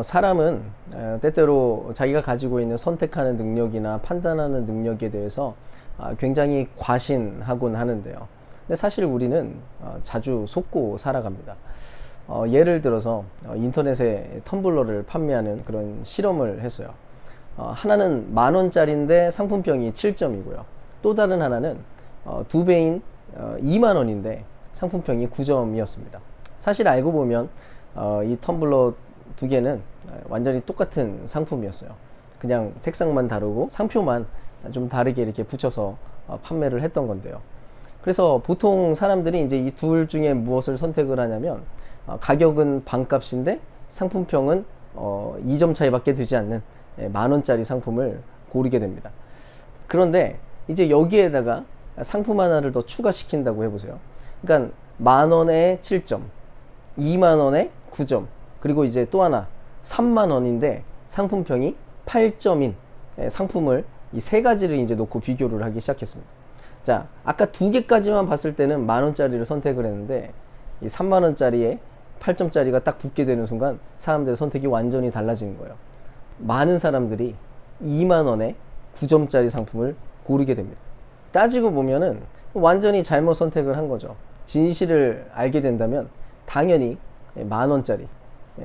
어, 사람은 어, 때때로 자기가 가지고 있는 선택하는 능력이나 판단하는 능력에 대해서 아, 굉장히 과신하곤 하는데요. 근데 사실 우리는 어, 자주 속고 살아갑니다. 어, 예를 들어서 어, 인터넷에 텀블러를 판매하는 그런 실험을 했어요. 어, 하나는 만 원짜리인데 상품평이 7점이고요. 또 다른 하나는 어, 두 배인 어, 2만 원인데 상품평이 9점이었습니다. 사실 알고 보면 어, 이 텀블러 두 개는 완전히 똑같은 상품이었어요. 그냥 색상만 다르고 상표만 좀 다르게 이렇게 붙여서 어, 판매를 했던 건데요. 그래서 보통 사람들이 이제 이 둘 중에 무엇을 선택을 하냐면 어, 가격은 반값인데 상품평은 어, 2점 차이밖에 되지 않는 예, 만 원짜리 상품을 고르게 됩니다. 그런데 이제 여기에다가 상품 하나를 더 추가시킨다고 해보세요. 그러니까 만 원에 7점, 2만 원에 9점, 그리고 이제 또 하나 3만 원인데 상품평이 8점인 예, 상품을 이 세 가지를 이제 놓고 비교를 하기 시작했습니다. 자, 아까 두 개까지만 봤을 때는 만 원짜리를 선택을 했는데 이 3만 원짜리에 8점짜리가 딱 붙게 되는 순간 사람들의 선택이 완전히 달라지는 거예요. 많은 사람들이 2만 원에 9점짜리 상품을 고르게 됩니다. 따지고 보면은 완전히 잘못 선택을 한 거죠. 진실을 알게 된다면 당연히 만 원짜리,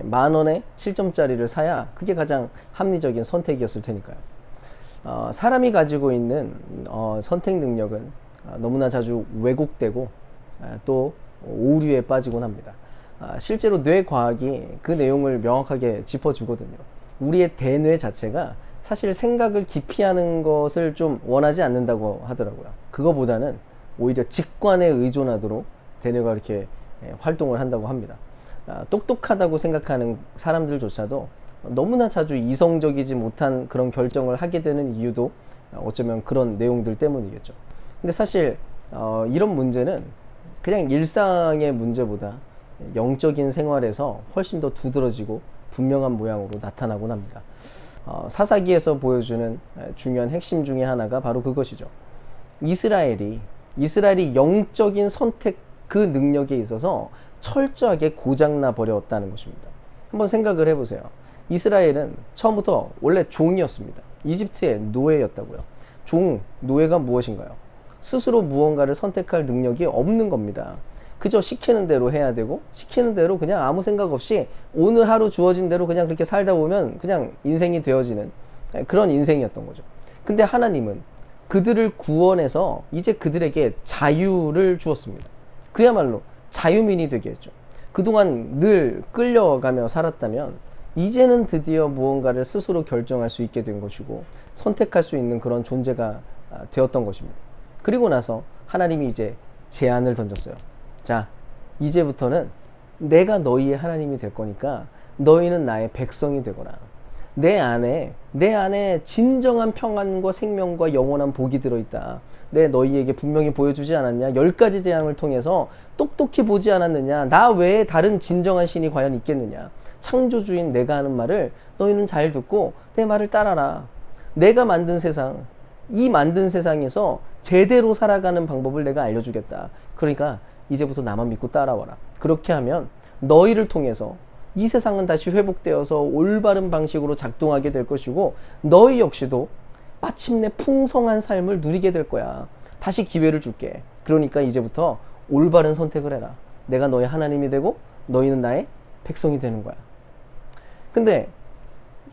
만 원에 7점짜리를 사야 그게 가장 합리적인 선택이었을 테니까요. 어, 사람이 가지고 있는 어, 선택 능력은 어, 너무나 자주 왜곡되고 아, 또 오류에 빠지곤 합니다. 아, 실제로 뇌과학이 그 내용을 명확하게 짚어주거든요. 우리의 대뇌 자체가 사실 생각을 깊이 하는 것을 좀 원하지 않는다고 하더라고요. 그거보다는 오히려 직관에 의존하도록 대뇌가 이렇게 예, 활동을 한다고 합니다. 아, 똑똑하다고 생각하는 사람들조차도 너무나 자주 이성적이지 못한 그런 결정을 하게 되는 이유도 어쩌면 그런 내용들 때문이겠죠. 근데 사실 어, 이런 문제는 그냥 일상의 문제보다 영적인 생활에서 훨씬 더 두드러지고 분명한 모양으로 나타나곤 합니다. 어, 사사기에서 보여주는 중요한 핵심 중에 하나가 바로 그것이죠. 이스라엘이 이스라엘이 영적인 선택 그 능력에 있어서 철저하게 고장나 버렸다는 것입니다. 한번 생각을 해보세요. 이스라엘은 처음부터 원래 종이었습니다. 이집트의 노예였다고요. 종, 노예가 무엇인가요? 스스로 무언가를 선택할 능력이 없는 겁니다. 그저 시키는 대로 해야 되고 시키는 대로 그냥 아무 생각 없이 오늘 하루 주어진 대로 그냥 그렇게 살다 보면 그냥 인생이 되어지는 그런 인생이었던 거죠. 근데 하나님은 그들을 구원해서 이제 그들에게 자유를 주었습니다. 그야말로 자유민이 되게 했죠. 그동안 늘 끌려가며 살았다면 이제는 드디어 무언가를 스스로 결정할 수 있게 된 것이고 선택할 수 있는 그런 존재가 아, 되었던 것입니다. 그리고 나서 하나님이 이제 제안을 던졌어요. 자, 이제부터는 내가 너희의 하나님이 될 거니까 너희는 나의 백성이 되거라. 내 안에 내 안에 진정한 평안과 생명과 영원한 복이 들어있다. 내 너희에게 분명히 보여주지 않았냐? 열 가지 재앙을 통해서 똑똑히 보지 않았느냐? 나 외에 다른 진정한 신이 과연 있겠느냐? 창조주인 내가 하는 말을 너희는 잘 듣고 내 말을 따라라. 내가 만든 세상, 이 만든 세상에서 제대로 살아가는 방법을 내가 알려주겠다. 그러니까 이제부터 나만 믿고 따라와라. 그렇게 하면 너희를 통해서 이 세상은 다시 회복되어서 올바른 방식으로 작동하게 될 것이고 너희 역시도 마침내 풍성한 삶을 누리게 될 거야. 다시 기회를 줄게. 그러니까 이제부터 올바른 선택을 해라. 내가 너의 하나님이 되고 너희는 나의 백성이 되는 거야. 근데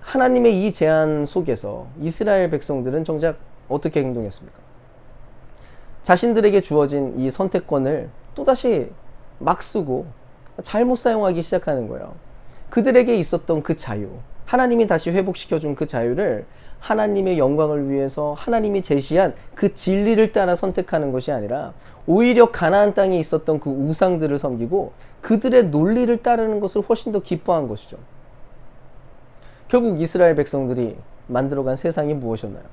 하나님의 이 제안 속에서 이스라엘 백성들은 정작 어떻게 행동했습니까? 자신들에게 주어진 이 선택권을 또다시 막 쓰고 잘못 사용하기 시작하는 거예요. 그들에게 있었던 그 자유, 하나님이 다시 회복시켜준 그 자유를 하나님의 영광을 위해서 하나님이 제시한 그 진리를 따라 선택하는 것이 아니라 오히려 가나안 땅에 있었던 그 우상들을 섬기고 그들의 논리를 따르는 것을 훨씬 더 기뻐한 것이죠. 결국 이스라엘 백성들이 만들어간 세상이 무엇이었나요?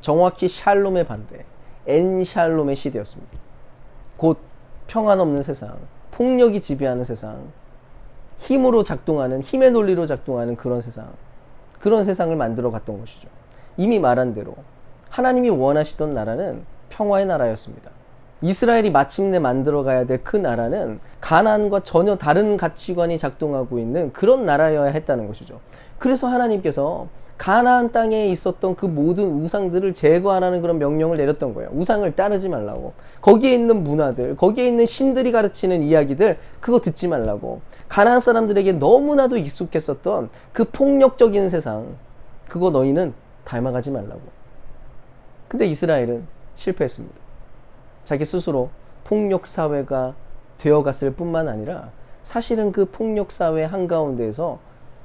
정확히 샬롬의 반대, 엔샬롬의 시대였습니다. 곧 평안 없는 세상, 폭력이 지배하는 세상, 힘으로 작동하는 힘의 논리로 작동하는 그런 세상 그런 세상을 만들어 갔던 것이죠. 이미 말한 대로 하나님이 원하시던 나라는 평화의 나라였습니다. 이스라엘이 마침내 만들어 가야 될 그 나라는 가나안과 전혀 다른 가치관이 작동하고 있는 그런 나라여야 했다는 것이죠. 그래서 하나님께서 가나안 땅에 있었던 그 모든 우상들을 제거하라는 그런 명령을 내렸던 거예요. 우상을 따르지 말라고. 거기에 있는 문화들, 거기에 있는 신들이 가르치는 이야기들 그거 듣지 말라고. 가나안 사람들에게 너무나도 익숙했었던 그 폭력적인 세상 그거 너희는 닮아가지 말라고. 근데 이스라엘은 실패했습니다. 자기 스스로 폭력 사회가 되어갔을 뿐만 아니라 사실은 그 폭력 사회 한가운데에서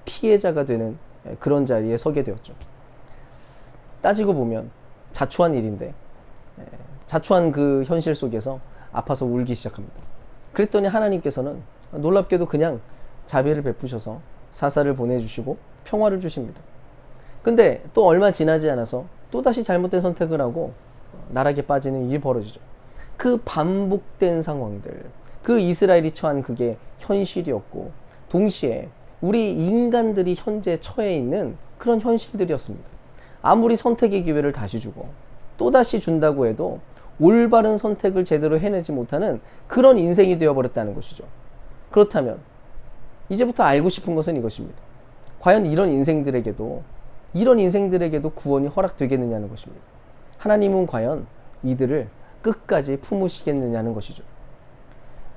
피해자가 되는 그런 자리에 서게 되었죠. 따지고 보면 자초한 일인데 자초한 그 현실 속에서 아파서 울기 시작합니다. 그랬더니 하나님께서는 놀랍게도 그냥 자비를 베푸셔서 사사를 보내주시고 평화를 주십니다. 근데 또 얼마 지나지 않아서 또다시 잘못된 선택을 하고 나락에 빠지는 일이 벌어지죠. 그 반복된 상황들, 그 이스라엘이 처한 그게 현실이었고, 동시에 우리 인간들이 현재 처해 있는 그런 현실들이었습니다. 아무리 선택의 기회를 다시 주고, 또다시 준다고 해도 올바른 선택을 제대로 해내지 못하는 그런 인생이 되어버렸다는 것이죠. 그렇다면, 이제부터 알고 싶은 것은 이것입니다. 과연 이런 인생들에게도, 이런 인생들에게도 구원이 허락되겠느냐는 것입니다. 하나님은 과연 이들을 끝까지 품으시겠느냐는 것이죠.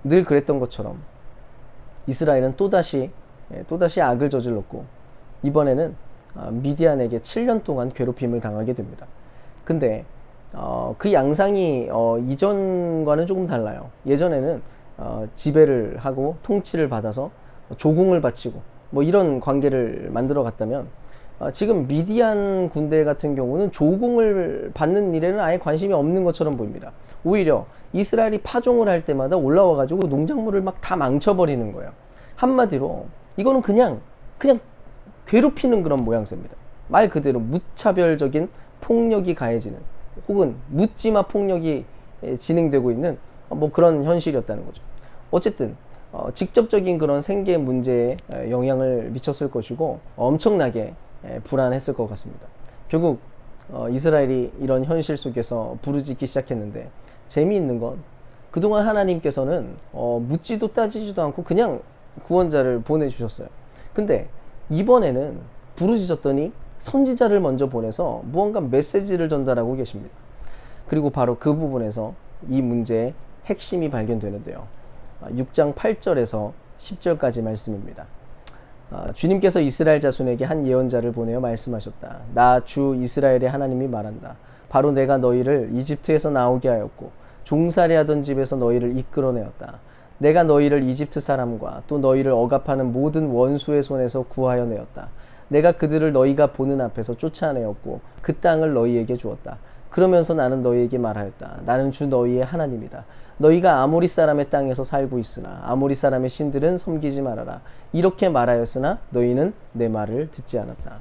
늘 그랬던 것처럼 이스라엘은 또다시 예, 또다시 악을 저질렀고 이번에는 아, 미디안에게 7년 동안 괴롭힘을 당하게 됩니다. 근데 어, 그 양상이 어, 이전과는 조금 달라요. 예전에는 어, 지배를 하고 통치를 받아서 조공을 바치고 뭐 이런 관계를 만들어 갔다면 아, 지금 미디안 군대 같은 경우는 조공을 받는 일에는 아예 관심이 없는 것처럼 보입니다. 오히려 이스라엘이 파종을 할 때마다 올라와 가지고 농작물을 막 다 망쳐버리는 거예요. 한마디로 이거는 그냥 그냥 괴롭히는 그런 모양새입니다. 말 그대로 무차별적인 폭력이 가해지는 혹은 묻지마 폭력이 진행되고 있는 뭐 그런 현실이었다는 거죠. 어쨌든 어, 직접적인 그런 생계 문제에 영향을 미쳤을 것이고 엄청나게 예, 불안했을 것 같습니다. 결국 어, 이스라엘이 이런 현실 속에서 부르짖기 시작했는데 재미있는 건 그동안 하나님께서는 어, 묻지도 따지지도 않고 그냥 구원자를 보내주셨어요. 근데 이번에는 부르짖었더니 선지자를 먼저 보내서 무언가 메시지를 전달하고 계십니다. 그리고 바로 그 부분에서 이 문제의 핵심이 발견되는데요. 6장 8절에서 10절까지 말씀입니다. 아, 주님께서 이스라엘 자손에게 한 예언자를 보내어 말씀하셨다. 나 주 이스라엘의 하나님이 말한다. 바로 내가 너희를 이집트에서 나오게 하였고 종살이 하던 집에서 너희를 이끌어내었다. 내가 너희를 이집트 사람과 또 너희를 억압하는 모든 원수의 손에서 구하여 내었다. 내가 그들을 너희가 보는 앞에서 쫓아내었고 그 땅을 너희에게 주었다. 그러면서 나는 너희에게 말하였다. 나는 주 너희의 하나님이다. 너희가 아모리 사람의 땅에서 살고 있으나 아모리 사람의 신들은 섬기지 말아라. 이렇게 말하였으나 너희는 내 말을 듣지 않았다.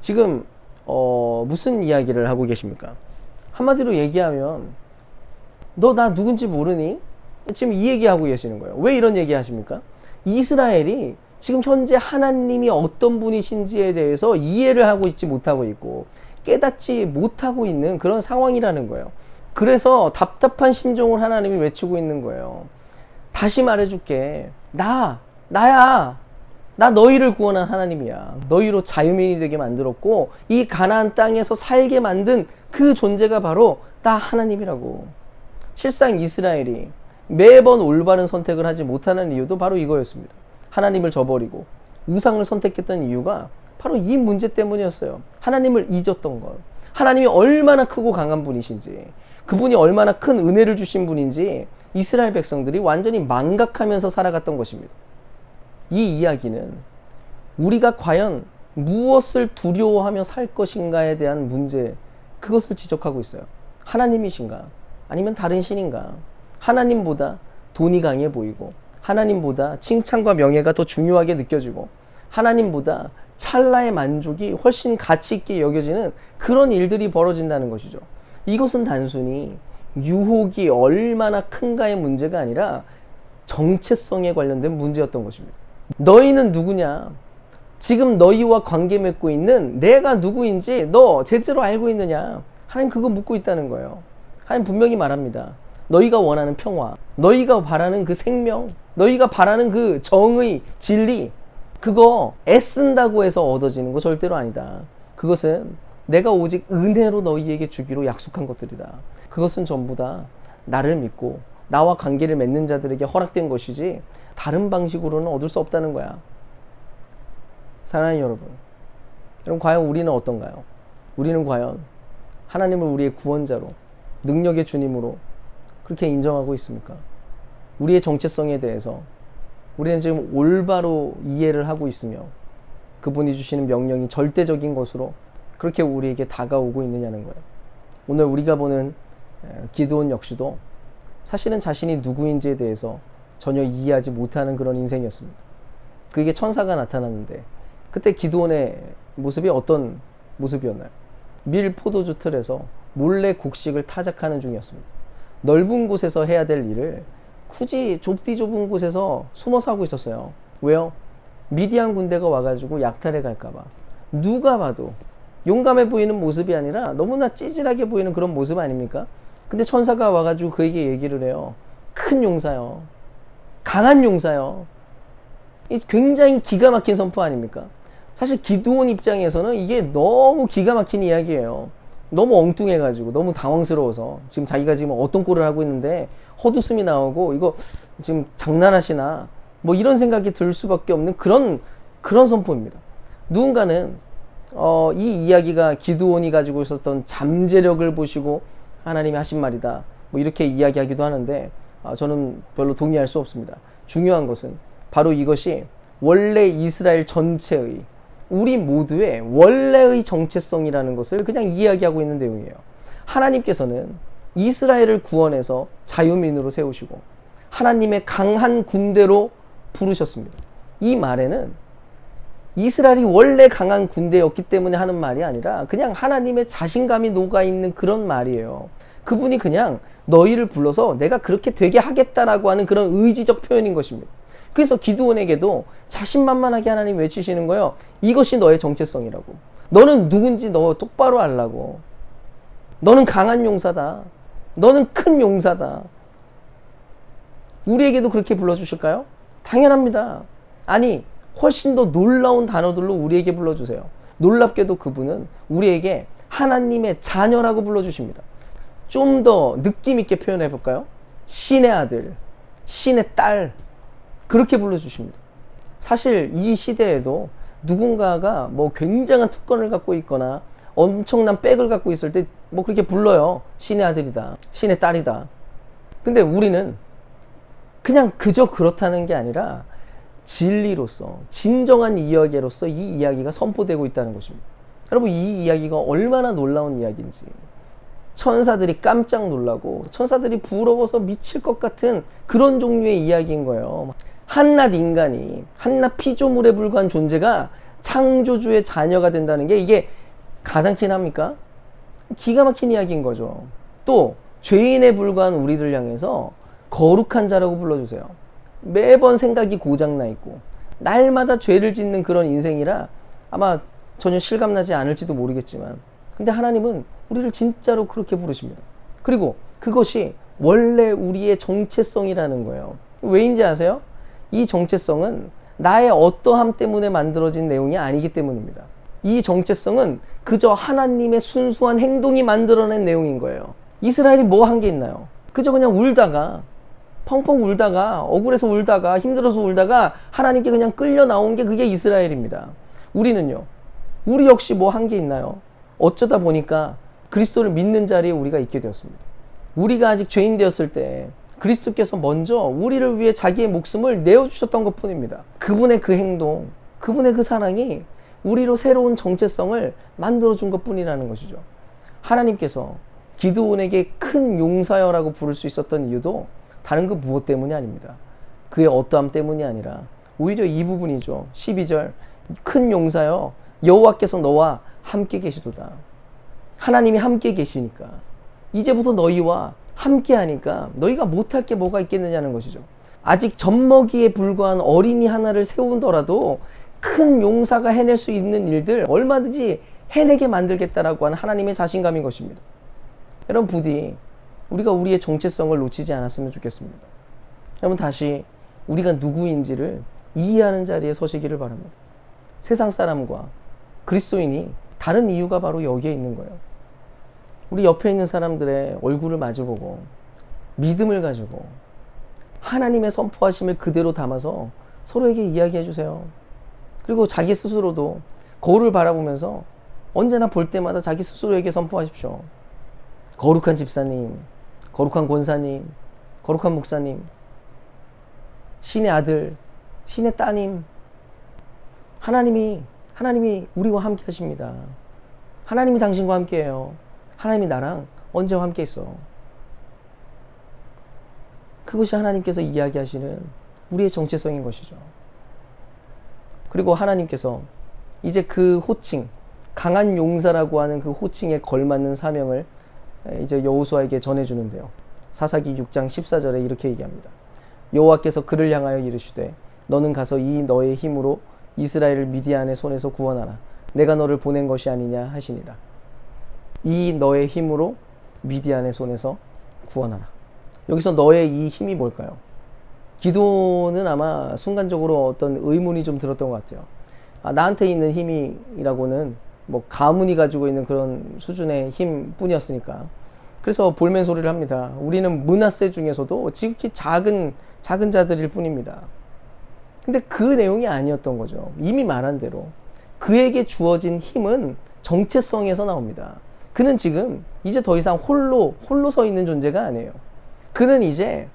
지금 어, 무슨 이야기를 하고 계십니까? 한마디로 얘기하면 너 나 누군지 모르니? 지금 이 얘기하고 계시는 거예요. 왜 이런 얘기 하십니까? 이스라엘이 지금 현재 하나님이 어떤 분이신지에 대해서 이해를 하고 있지 못하고 있고 깨닫지 못하고 있는 그런 상황이라는 거예요. 그래서 답답한 심정을 하나님이 외치고 있는 거예요. 다시 말해줄게. 나, 나야. 나 너희를 구원한 하나님이야. 너희로 자유민이 되게 만들었고 이 가나안 땅에서 살게 만든 그 존재가 바로 나 하나님이라고. 실상 이스라엘이 매번 올바른 선택을 하지 못하는 이유도 바로 이거였습니다. 하나님을 저버리고 우상을 선택했던 이유가 바로 이 문제 때문이었어요. 하나님을 잊었던 것. 하나님이 얼마나 크고 강한 분이신지, 그분이 얼마나 큰 은혜를 주신 분인지 이스라엘 백성들이 완전히 망각하면서 살아갔던 것입니다. 이 이야기는 우리가 과연 무엇을 두려워하며 살 것인가에 대한 문제, 그것을 지적하고 있어요. 하나님이신가? 아니면 다른 신인가? 하나님보다 돈이 강해 보이고, 하나님보다 칭찬과 명예가 더 중요하게 느껴지고, 하나님보다 찰나의 만족이 훨씬 가치 있게 여겨지는 그런 일들이 벌어진다는 것이죠. 이것은 단순히 유혹이 얼마나 큰가의 문제가 아니라 정체성에 관련된 문제였던 것입니다. 너희는 누구냐? 지금 너희와 관계 맺고 있는 내가 누구인지 너 제대로 알고 있느냐? 하나님 그거 묻고 있다는 거예요. 하나님 분명히 말합니다. 너희가 원하는 평화, 너희가 바라는 그 생명, 너희가 바라는 그 정의, 진리, 그거 애쓴다고 해서 얻어지는 거 절대로 아니다. 그것은 내가 오직 은혜로 너희에게 주기로 약속한 것들이다. 그것은 전부 다 나를 믿고 나와 관계를 맺는 자들에게 허락된 것이지 다른 방식으로는 얻을 수 없다는 거야. 사랑하는 여러분. 그럼 과연 우리는 어떤가요? 우리는 과연 하나님을 우리의 구원자로 능력의 주님으로 그렇게 인정하고 있습니까? 우리의 정체성에 대해서 우리는 지금 올바로 이해를 하고 있으며 그분이 주시는 명령이 절대적인 것으로 그렇게 우리에게 다가오고 있느냐는 거예요. 오늘 우리가 보는 기도원 역시도 사실은 자신이 누구인지에 대해서 전혀 이해하지 못하는 그런 인생이었습니다. 그게 천사가 나타났는데 그때 기도원의 모습이 어떤 모습이었나요? 밀 포도주 틀에서 몰래 곡식을 타작하는 중이었습니다. 넓은 곳에서 해야 될 일을 굳이 좁디 좁은 곳에서 숨어서 하고 있었어요. 왜요? 미디안 군대가 와가지고 약탈해 갈까봐. 누가 봐도 용감해 보이는 모습이 아니라 너무나 찌질하게 보이는 그런 모습 아닙니까? 근데 천사가 와가지고 그에게 얘기를 해요. 큰 용사요. 강한 용사요. 이 굉장히 기가 막힌 선포 아닙니까? 사실 기도원 입장에서는 이게 너무 기가 막힌 이야기예요. 너무 엉뚱해가지고 너무 당황스러워서 지금 자기가 지금 어떤 꼴을 하고 있는데 헛웃음이 나오고 이거 지금 장난하시나 뭐 이런 생각이 들 수밖에 없는 그런 그런 선포입니다. 누군가는 어, 이 이야기가 기도원이 가지고 있었던 잠재력을 보시고 하나님이 하신 말이다. 뭐 이렇게 이야기하기도 하는데 아, 저는 별로 동의할 수 없습니다. 중요한 것은 바로 이것이 원래 이스라엘 전체의 우리 모두의 원래의 정체성이라는 것을 그냥 이야기하고 있는 내용이에요. 하나님께서는 이스라엘을 구원해서 자유민으로 세우시고 하나님의 강한 군대로 부르셨습니다. 이 말에는 이스라엘이 원래 강한 군대였기 때문에 하는 말이 아니라 그냥 하나님의 자신감이 녹아 있는 그런 말이에요. 그분이 그냥 너희를 불러서 내가 그렇게 되게 하겠다라고 하는 그런 의지적 표현인 것입니다. 그래서 기도원에게도 자신만만하게 하나님 외치시는 거예요. 이것이 너의 정체성이라고. 너는 누군지 너 똑바로 알라고. 너는 강한 용사다. 너는 큰 용사다. 우리에게도 그렇게 불러주실까요? 당연합니다. 아니, 훨씬 더 놀라운 단어들로 우리에게 불러주세요. 놀랍게도 그분은 우리에게 하나님의 자녀라고 불러주십니다. 좀 더 느낌있게 표현해 볼까요? 신의 아들, 신의 딸, 그렇게 불러주십니다. 사실 이 시대에도 누군가가 뭐 굉장한 특권을 갖고 있거나 엄청난 백을 갖고 있을 때 뭐 그렇게 불러요. 신의 아들이다. 신의 딸이다. 근데 우리는 그냥 그저 그렇다는 게 아니라 진리로서 진정한 이야기로서 이 이야기가 선포되고 있다는 것입니다. 여러분 이 이야기가 얼마나 놀라운 이야기인지 천사들이 깜짝 놀라고 천사들이 부러워서 미칠 것 같은 그런 종류의 이야기인 거예요. 한낱 인간이 한낱 피조물에 불과한 존재가 창조주의 자녀가 된다는 게 이게 가당키나 합니까? 기가 막힌 이야기인 거죠. 또 죄인에 불과한 우리를 향해서 거룩한 자라고 불러주세요. 매번 생각이 고장나 있고 날마다 죄를 짓는 그런 인생이라 아마 전혀 실감나지 않을지도 모르겠지만 근데 하나님은 우리를 진짜로 그렇게 부르십니다. 그리고 그것이 원래 우리의 정체성이라는 거예요. 왜인지 아세요? 이 정체성은 나의 어떠함 때문에 만들어진 내용이 아니기 때문입니다. 이 정체성은 그저 하나님의 순수한 행동이 만들어낸 내용인 거예요. 이스라엘이 뭐 한 게 있나요? 그저 그냥 울다가 펑펑 울다가 억울해서 울다가 힘들어서 울다가 하나님께 그냥 끌려 나온 게 그게 이스라엘입니다. 우리는요. 우리 역시 뭐 한 게 있나요? 어쩌다 보니까 그리스도를 믿는 자리에 우리가 있게 되었습니다. 우리가 아직 죄인 되었을 때 그리스도께서 먼저 우리를 위해 자기의 목숨을 내어주셨던 것 뿐입니다. 그분의 그 행동, 그분의 그 사랑이 우리로 새로운 정체성을 만들어준 것 뿐이라는 것이죠. 하나님께서 기도원에게 큰 용사여라고 부를 수 있었던 이유도 다른 그 무엇 때문이 아닙니다. 그의 어떠함 때문이 아니라 오히려 이 부분이죠. 12절 큰 용사여 여호와께서 너와 함께 계시도다. 하나님이 함께 계시니까 이제부터 너희와 함께 하니까 너희가 못할 게 뭐가 있겠느냐는 것이죠. 아직 젖먹이에 불과한 어린이 하나를 세운더라도 큰 용사가 해낼 수 있는 일들 얼마든지 해내게 만들겠다라고 하는 하나님의 자신감인 것입니다. 여러분 부디 우리가 우리의 정체성을 놓치지 않았으면 좋겠습니다. 여러분 다시 우리가 누구인지를 이해하는 자리에 서시기를 바랍니다. 세상 사람과 그리스도인이 다른 이유가 바로 여기에 있는 거예요. 우리 옆에 있는 사람들의 얼굴을 마주보고 믿음을 가지고 하나님의 선포하심을 그대로 담아서 서로에게 이야기해 주세요. 그리고 자기 스스로도 거울을 바라보면서 언제나 볼 때마다 자기 스스로에게 선포하십시오. 거룩한 집사님, 거룩한 권사님, 거룩한 목사님, 신의 아들, 신의 따님, 하나님이, 하나님이 우리와 함께 하십니다. 하나님이 당신과 함께 해요. 하나님이 나랑 언제와 함께 있어. 그것이 하나님께서 이야기하시는 우리의 정체성인 것이죠. 그리고 하나님께서 이제 그 호칭, 강한 용사라고 하는 그 호칭에 걸맞는 사명을 이제 여호수아에게 전해주는데요. 사사기 6장 14절에 이렇게 얘기합니다. 여호와께서 그를 향하여 이르시되 너는 가서 이 너의 힘으로 이스라엘을 미디안의 손에서 구원하라. 내가 너를 보낸 것이 아니냐 하시니라. 이 너의 힘으로 미디안의 손에서 구원하라. 여기서 너의 이 힘이 뭘까요? 기도는 아마 순간적으로 어떤 의문이 좀 들었던 것 같아요. 아, 나한테 있는 힘이라고는 뭐 가문이 가지고 있는 그런 수준의 힘뿐이었으니까. 그래서 볼멘 소리를 합니다. 우리는 문하세 중에서도 지극히 작은 작은 자들일 뿐입니다. 근데 그 내용이 아니었던 거죠. 이미 말한 대로 그에게 주어진 힘은 정체성에서 나옵니다. 그는 지금 이제 더 이상 홀로 홀로 서 있는 존재가 아니에요. 그는 이제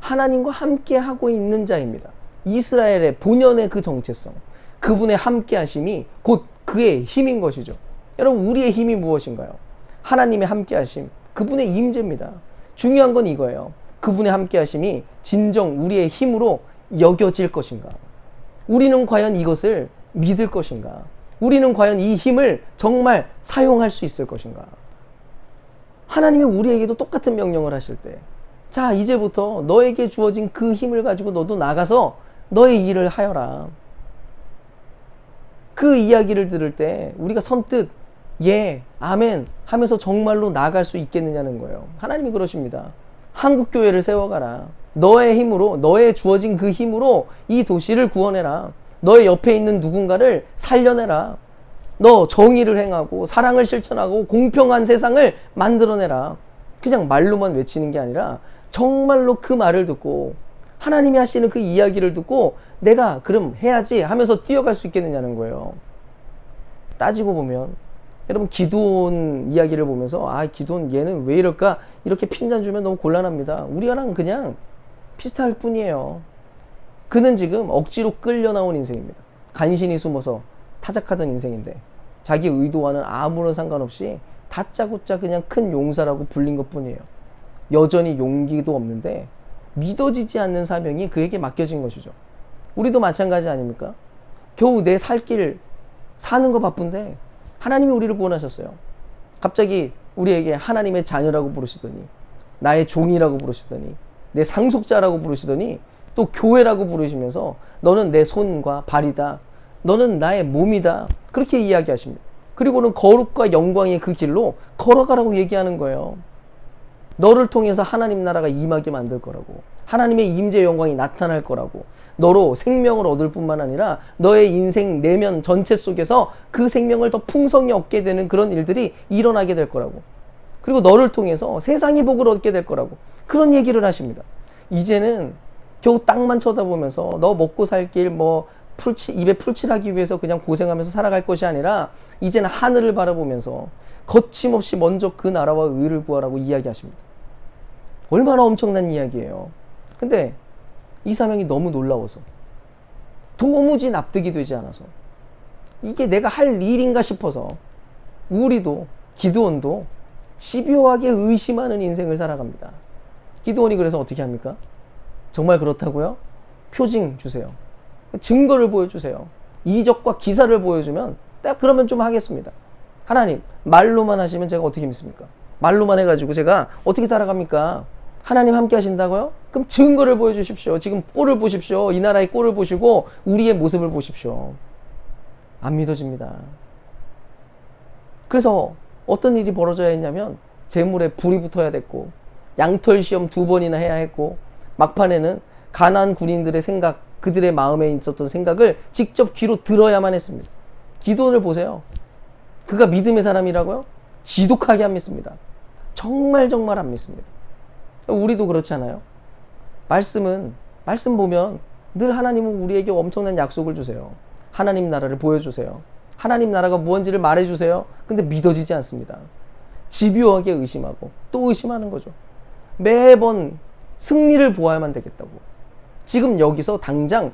하나님과 함께 하고 있는 자입니다. 이스라엘의 본연의 그 정체성, 그분의 함께 하심이 곧 그의 힘인 것이죠. 여러분, 우리의 힘이 무엇인가요? 하나님의 함께 하심, 그분의 임재입니다. 중요한 건 이거예요. 그분의 함께 하심이 진정 우리의 힘으로 여겨질 것인가? 우리는 과연 이것을 믿을 것인가? 우리는 과연 이 힘을 정말 사용할 수 있을 것인가? 하나님이 우리에게도 똑같은 명령을 하실 때, 자, 이제부터 너에게 주어진 그 힘을 가지고 너도 나가서 너의 일을 하여라. 그 이야기를 들을 때 우리가 선뜻 예, 아멘 하면서 정말로 나갈 수 있겠느냐는 거예요. 하나님이 그러십니다. 한국 교회를 세워가라. 너의 힘으로, 너의 주어진 그 힘으로 이 도시를 구원해라. 너의 옆에 있는 누군가를 살려내라. 너 정의를 행하고 사랑을 실천하고 공평한 세상을 만들어내라. 그냥 말로만 외치는 게 아니라 정말로 그 말을 듣고 하나님이 하시는 그 이야기를 듣고 내가 그럼 해야지 하면서 뛰어갈 수 있겠느냐는 거예요. 따지고 보면 여러분 기도원 이야기를 보면서 아 기도원 얘는 왜 이럴까 이렇게 핀잔 주면 너무 곤란합니다. 우리랑 그냥 비슷할 뿐이에요. 그는 지금 억지로 끌려 나온 인생입니다. 간신히 숨어서 타작하던 인생인데 자기 의도와는 아무런 상관없이 다짜고짜 그냥 큰 용사라고 불린 것 뿐이에요. 여전히 용기도 없는데 믿어지지 않는 사명이 그에게 맡겨진 것이죠. 우리도 마찬가지 아닙니까? 겨우 내 살 길 사는 거 바쁜데 하나님이 우리를 구원하셨어요. 갑자기 우리에게 하나님의 자녀라고 부르시더니 나의 종이라고 부르시더니 내 상속자라고 부르시더니 또 교회라고 부르시면서 너는 내 손과 발이다. 너는 나의 몸이다. 그렇게 이야기하십니다. 그리고는 거룩과 영광의 그 길로 걸어가라고 얘기하는 거예요. 너를 통해서 하나님 나라가 임하게 만들 거라고. 하나님의 임재 영광이 나타날 거라고. 너로 생명을 얻을 뿐만 아니라 너의 인생 내면 전체 속에서 그 생명을 더 풍성히 얻게 되는 그런 일들이 일어나게 될 거라고. 그리고 너를 통해서 세상의 복을 얻게 될 거라고. 그런 얘기를 하십니다. 이제는 겨우 땅만 쳐다보면서 너 먹고 살 길 뭐 풀치, 입에 풀칠하기 위해서 그냥 고생하면서 살아갈 것이 아니라 이제는 하늘을 바라보면서 거침없이 먼저 그 나라와 의를 구하라고 이야기하십니다. 얼마나 엄청난 이야기예요. 근데 이 사명이 너무 놀라워서 도무지 납득이 되지 않아서 이게 내가 할 일인가 싶어서 우리도 기도원도 집요하게 의심하는 인생을 살아갑니다. 기도원이 그래서 어떻게 합니까? 정말 그렇다고요? 표징 주세요. 증거를 보여주세요. 이적과 기사를 보여주면 딱 그러면 좀 하겠습니다. 하나님 말로만 하시면 제가 어떻게 믿습니까? 말로만 해가지고 제가 어떻게 따라갑니까? 하나님 함께 하신다고요? 그럼 증거를 보여주십시오. 지금 꼴을 보십시오. 이 나라의 꼴을 보시고 우리의 모습을 보십시오. 안 믿어집니다. 그래서 어떤 일이 벌어져야 했냐면 재물에 불이 붙어야 됐고 양털 시험 두 번이나 해야 했고 막판에는 가난 군인들의 생각, 그들의 마음에 있었던 생각을 직접 귀로 들어야만 했습니다. 기도원을 보세요. 그가 믿음의 사람이라고요? 지독하게 안 믿습니다. 정말 정말 안 믿습니다. 우리도 그렇잖아요. 말씀은 말씀 보면 늘 하나님은 우리에게 엄청난 약속을 주세요. 하나님 나라를 보여주세요. 하나님 나라가 무언지를 말해주세요. 근데 믿어지지 않습니다. 집요하게 의심하고 또 의심하는 거죠. 매번 승리를 보아야만 되겠다고. 지금 여기서 당장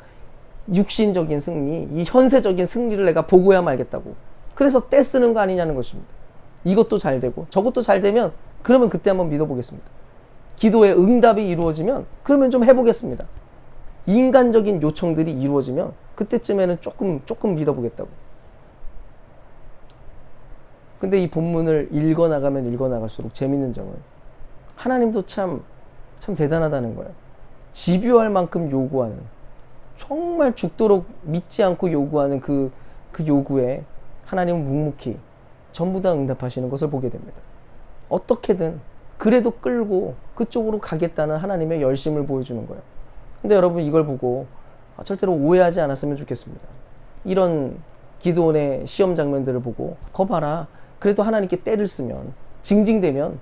육신적인 승리, 이 현세적인 승리를 내가 보고야 말겠다고. 그래서 떼쓰는 거 아니냐는 것입니다. 이것도 잘 되고 저것도 잘 되면 그러면 그때 한번 믿어보겠습니다. 기도의 응답이 이루어지면 그러면 좀 해보겠습니다. 인간적인 요청들이 이루어지면 그때쯤에는 조금 조금 믿어보겠다고. 근데 이 본문을 읽어 나가면 읽어 나갈수록 재밌는 점은 하나님도 참 참 대단하다는 거예요. 집요할 만큼 요구하는 정말 죽도록 믿지 않고 요구하는 그, 그 요구에 하나님은 묵묵히 전부 다 응답하시는 것을 보게 됩니다. 어떻게든 그래도 끌고 그쪽으로 가겠다는 하나님의 열심을 보여주는 거예요. 근데 여러분 이걸 보고 아, 절대로 오해하지 않았으면 좋겠습니다. 이런 기도원의 시험 장면들을 보고 거 봐라. 그래도 하나님께 때를 쓰면 징징대면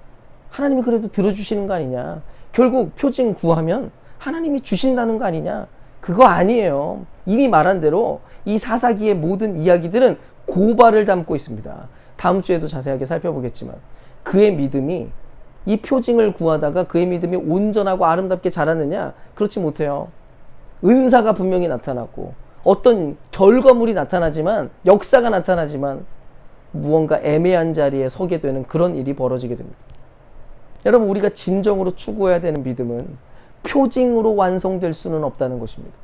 하나님이 그래도 들어주시는 거 아니냐. 결국 표징 구하면 하나님이 주신다는 거 아니냐. 그거 아니에요. 이미 말한 대로 이 사사기의 모든 이야기들은 고발을 담고 있습니다. 다음 주에도 자세하게 살펴보겠지만 그의 믿음이 이 표징을 구하다가 그의 믿음이 온전하고 아름답게 자랐느냐? 그렇지 못해요. 은사가 분명히 나타났고 어떤 결과물이 나타나지만 역사가 나타나지만 무언가 애매한 자리에 서게 되는 그런 일이 벌어지게 됩니다. 여러분 우리가 진정으로 추구해야 되는 믿음은 표징으로 완성될 수는 없다는 것입니다.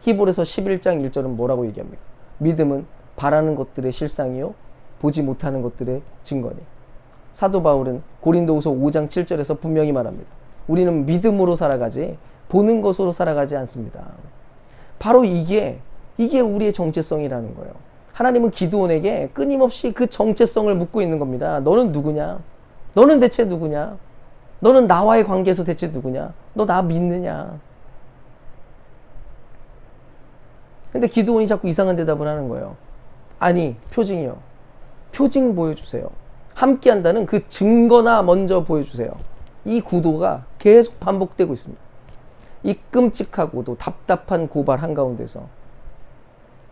히브리서 11장 1절은 뭐라고 얘기합니까? 믿음은 바라는 것들의 실상이요 보지 못하는 것들의 증거니. 사도 바울은 고린도후서 5장 7절에서 분명히 말합니다. 우리는 믿음으로 살아가지 보는 것으로 살아가지 않습니다. 바로 이게 이게 우리의 정체성이라는 거예요. 하나님은 기도원에게 끊임없이 그 정체성을 묻고 있는 겁니다. 너는 누구냐? 너는 대체 누구냐? 너는 나와의 관계에서 대체 누구냐? 너 나 믿느냐? 근데 기도원이 자꾸 이상한 대답을 하는 거예요. 아니, 표징이요. 표징 보여주세요. 함께 한다는 그 증거나 먼저 보여주세요. 이 구도가 계속 반복되고 있습니다. 이 끔찍하고도 답답한 고발 한가운데서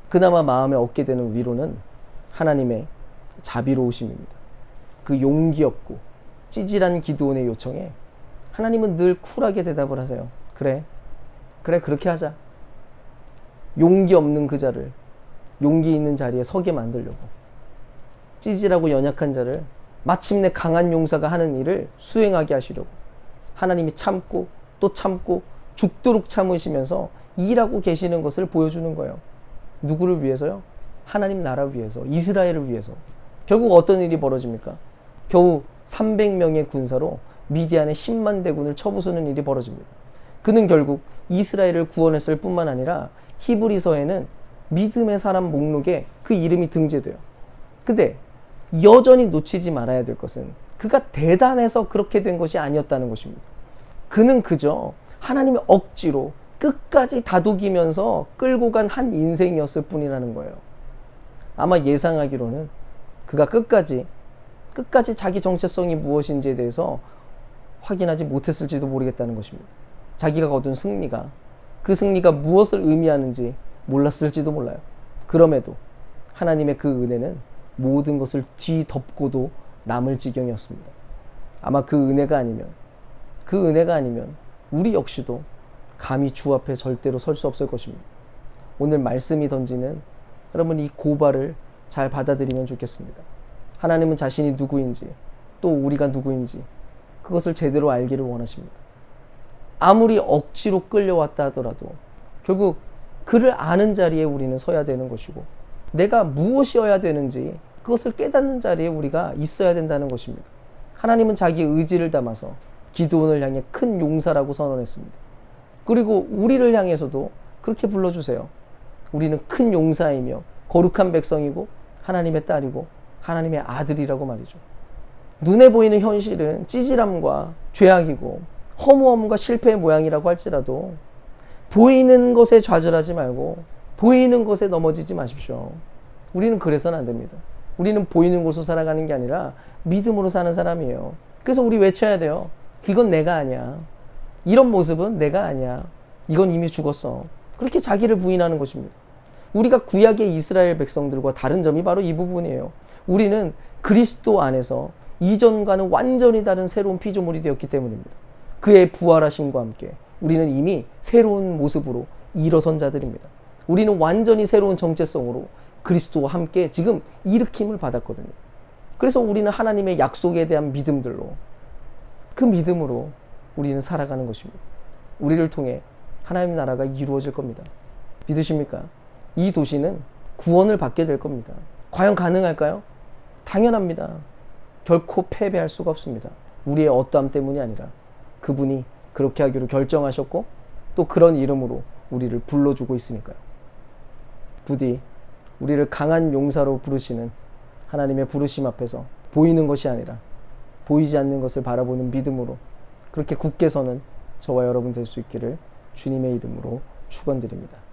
그나마 마음에 얻게 되는 위로는 하나님의 자비로우심입니다. 그 용기 없고 찌질한 기도원의 요청에 하나님은 늘 쿨하게 대답을 하세요. 그래. 그래, 그렇게 하자. 용기 없는 그 자를 용기 있는 자리에 서게 만들려고. 찌질하고 연약한 자를 마침내 강한 용사가 하는 일을 수행하게 하시려고. 하나님이 참고 또 참고 죽도록 참으시면서 일하고 계시는 것을 보여주는 거예요. 누구를 위해서요? 하나님 나라 위해서, 이스라엘을 위해서. 결국 어떤 일이 벌어집니까? 겨우 300명의 군사로 미디안의 10만 대군을 쳐부수는 일이 벌어집니다. 그는 결국 이스라엘을 구원했을 뿐만 아니라 히브리서에는 믿음의 사람 목록에 그 이름이 등재돼요. 근데 여전히 놓치지 말아야 될 것은 그가 대단해서 그렇게 된 것이 아니었다는 것입니다. 그는 그저 하나님의 억지로 끝까지 다독이면서 끌고 간 한 인생이었을 뿐이라는 거예요. 아마 예상하기로는 그가 끝까지 끝까지 자기 정체성이 무엇인지에 대해서 확인하지 못했을지도 모르겠다는 것입니다. 자기가 거둔 승리가 그 승리가 무엇을 의미하는지 몰랐을지도 몰라요. 그럼에도 하나님의 그 은혜는 모든 것을 뒤덮고도 남을 지경이었습니다. 아마 그 은혜가 아니면 그 은혜가 아니면 우리 역시도 감히 주 앞에 절대로 설 수 없을 것입니다. 오늘 말씀이 던지는 여러분 이 고발을 잘 받아들이면 좋겠습니다. 하나님은 자신이 누구인지 또 우리가 누구인지 그것을 제대로 알기를 원하십니다. 아무리 억지로 끌려왔다 하더라도 결국 그를 아는 자리에 우리는 서야 되는 것이고 내가 무엇이어야 되는지 그것을 깨닫는 자리에 우리가 있어야 된다는 것입니다. 하나님은 자기 의지를 담아서 기도원을 향해 큰 용사라고 선언했습니다. 그리고 우리를 향해서도 그렇게 불러주세요. 우리는 큰 용사이며 거룩한 백성이고 하나님의 딸이고 하나님의 아들이라고 말이죠. 눈에 보이는 현실은 찌질함과 죄악이고 허무함과 실패의 모양이라고 할지라도 보이는 것에 좌절하지 말고 보이는 것에 넘어지지 마십시오. 우리는 그래서는 안 됩니다. 우리는 보이는 곳으로 살아가는 게 아니라 믿음으로 사는 사람이에요. 그래서 우리 외쳐야 돼요. 이건 내가 아니야. 이런 모습은 내가 아니야. 이건 이미 죽었어. 그렇게 자기를 부인하는 것입니다. 우리가 구약의 이스라엘 백성들과 다른 점이 바로 이 부분이에요. 우리는 그리스도 안에서 이전과는 완전히 다른 새로운 피조물이 되었기 때문입니다. 그의 부활하심과 함께 우리는 이미 새로운 모습으로 일어선 자들입니다. 우리는 완전히 새로운 정체성으로 그리스도와 함께 지금 일으킴을 받았거든요. 그래서 우리는 하나님의 약속에 대한 믿음들로 그 믿음으로 우리는 살아가는 것입니다. 우리를 통해 하나님의 나라가 이루어질 겁니다. 믿으십니까? 이 도시는 구원을 받게 될 겁니다. 과연 가능할까요? 당연합니다. 결코 패배할 수가 없습니다. 우리의 어떠함 때문이 아니라 그분이 그렇게 하기로 결정하셨고 또 그런 이름으로 우리를 불러주고 있으니까요. 부디 우리를 강한 용사로 부르시는 하나님의 부르심 앞에서 보이는 것이 아니라 보이지 않는 것을 바라보는 믿음으로 그렇게 굳게 서는 저와 여러분 될 수 있기를 주님의 이름으로 축원드립니다.